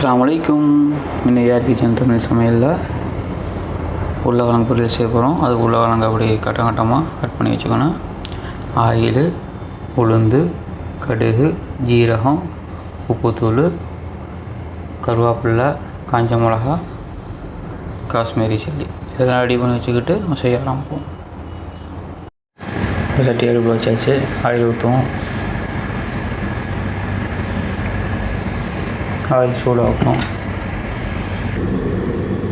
அஸ்லாம் வலைக்கும் இன்னும் ஏஆர் கிச்சன் தமிழ் சமையலில் உருளைக்கிழங்கு பொரியல் செய்ய போகிறோம் அது உருளைக்கிழங்கு அப்படி கட்டம் கட்டமாக கட் பண்ணி வச்சுக்கணும். ஆயில் உளுந்து கடுகு ஜீரகம் உப்புத்தூள் கருவேப்பில்லை காஞ்ச மிளகா காஷ்மீரி சில்லி. இதெல்லாம் ரெடி பண்ணி வச்சுக்கிட்டு நம்ம செய்ய ஆரம்பிப்போம் சட்டி அடுப்பு வச்சாச்சு. ஆயில் ஊற்றுவோம் ஆயில் சூடாகட்டும்.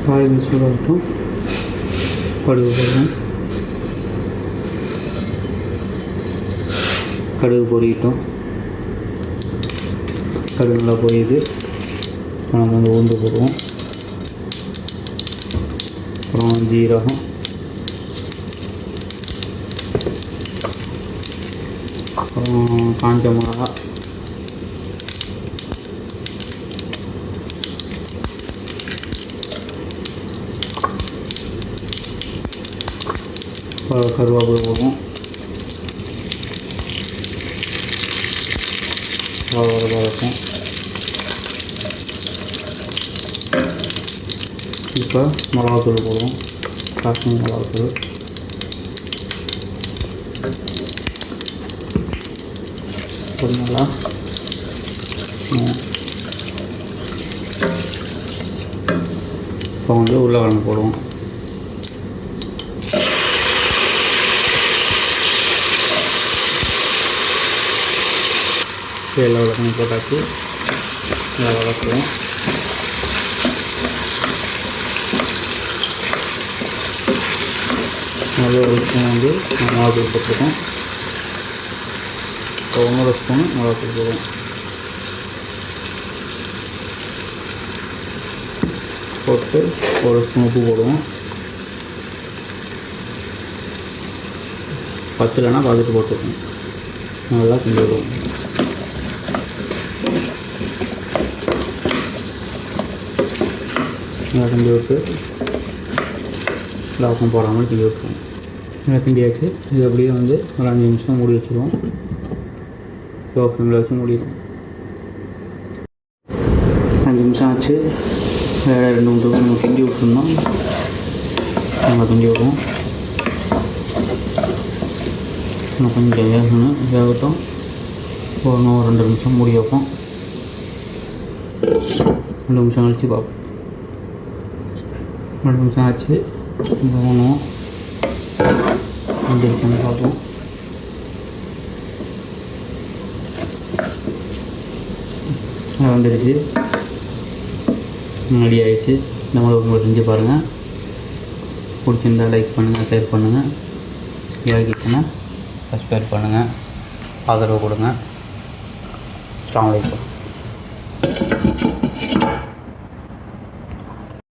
ஆயில் சூடாகட்டும். கடுகு போடுவோம். கடுகு பொரியட்டும் கடுகு நல்லா பொரியுது நம்ம வந்து உளுந்து போடுவோம். அப்புறம் ஜீரகம். அப்புறம் காஞ்ச மிளகா. கருவேப்பிலை போடுவோம் அவ்வளோ இருக்கும். இப்போ மிளகாத்தூள் போடுவோம். காஷ்மீர் மிளகாத்தூள். ஒரு நல்லா இப்போ வந்து உருளைக்கிழங்கு போடுவோம். இப்போ எல்லா உலகமும் போட்டாச்சு. நல்லா வளர்க்குறோம் நல்ல ஒரு ஸ்பூன் வந்து மிளகாத்தூள் போட்டிருக்கோம். இப்போ ஒன்றரை ஸ்பூன் மிளகாத்தூள் போடுவோம். போட்டு ஒரு ஸ்பூன் உப்பு போடுவோம். பத்துலனா பார்த்துட்டு போட்டுருக்கோம். நல்லா செஞ்சுடுவோம் விடுவோம் நல்லா கிண்டி விட்டு லாக்கம் போடாமல் கிண்டி விட்டுருவோம் நல்லா கிண்டியாச்சு இது அப்படியே வந்து ஒரு அஞ்சு நிமிஷம் மூடி வச்சுருவோம் ஸ்லோ ஃப்ளேமில் வச்சு மூடிடுவோம் அஞ்சு நிமிஷம் ஆச்சு வேறு ரெண்டு மூணு தடவை நம்ம கிண்டி விட்டுருந்தோம் நல்லா கிண்டி விடுவோம் இன்னும் கொஞ்சம் வேகணும் வேகட்டும் ஒரு இன்னும் ஒரு ரெண்டு நிமிஷம் மூடி வைப்போம் ரெண்டு நிமிஷம் கழித்து பார்ப்போம் ரெண்டு நிமிஷம் ஆச்சு கவனம் வந்துருக்குன்னு பார்ப்போம். அது வந்துடுச்சு ரெடி ஆகிடுச்சு இந்த மாதிரி உங்களுக்கு செஞ்சு பாருங்கள் பிடிச்சிருந்தா லைக் பண்ணுங்கள் ஷேர் பண்ணுங்கள் இறக்கிட்டேன்னா சப்ஸ்கிரைப் பண்ணுங்கள் ஆதரவு கொடுங்க. அஸ்ஸலாமு அலைக்கும்